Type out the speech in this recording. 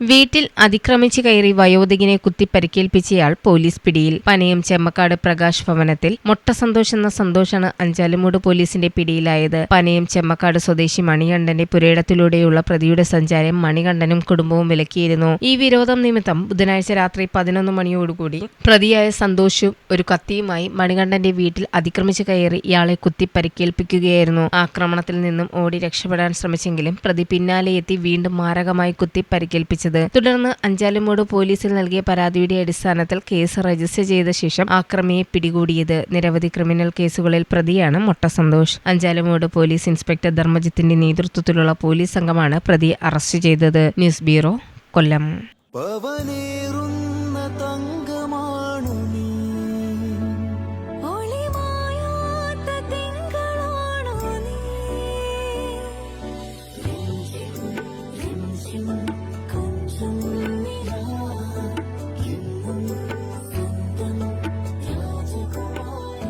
വീട്ടിൽ അതിക്രമിച്ചു കയറി വയോധികനെ കുത്തി പരിക്കേൽപ്പിച്ചയാൾ പോലീസ് പിടിയിൽ. പനയം ചെമ്മക്കാട് പ്രകാശ് ഭവനത്തിൽ മൊട്ട സന്തോഷ് എന്ന സന്തോഷാണ് അഞ്ചാലുമൂട് പോലീസിന്റെ പിടിയിലായത്. പനയം ചെമ്മക്കാട് സ്വദേശി മണികണ്ഠന്റെ പുരയിടത്തിലൂടെയുള്ള പ്രതിയുടെ സഞ്ചാരം മണികണ്ഠനും കുടുംബവും വിലക്കിയിരുന്നു. ഈ വിരോധം നിമിത്തം ബുധനാഴ്ച രാത്രി പതിനൊന്ന് മണിയോടുകൂടി പ്രതിയായ സന്തോഷും ഒരു കത്തിയുമായി മണികണ്ഠന്റെ വീട്ടിൽ അതിക്രമിച്ചു കയറി ഇയാളെ കുത്തി പരിക്കേൽപ്പിക്കുകയായിരുന്നു. ആക്രമണത്തിൽ നിന്നും ഓടി രക്ഷപ്പെടാൻ ശ്രമിച്ചെങ്കിലും പ്രതി പിന്നാലെ എത്തി വീണ്ടും മാരകമായി കുത്തി പരിക്കേൽപ്പിച്ചത് തുടർന്ന് അഞ്ചാലുമൂട് പോലീസിൽ നൽകിയ പരാതിയുടെ അടിസ്ഥാനത്തിൽ കേസ് രജിസ്റ്റർ ചെയ്ത ശേഷം ആക്രമിയെ പിടികൂടിയത്. നിരവധി ക്രിമിനൽ കേസുകളിൽ പ്രതിയാണ് മൊട്ട സന്തോഷ്. അഞ്ചാലുമൂട് പോലീസ് ഇൻസ്പെക്ടർ ധർമ്മജിത്തിന്റെ നേതൃത്വത്തിലുള്ള പോലീസ് സംഘമാണ് പ്രതിയെ അറസ്റ്റ് ചെയ്തത്. News bureau Kollam.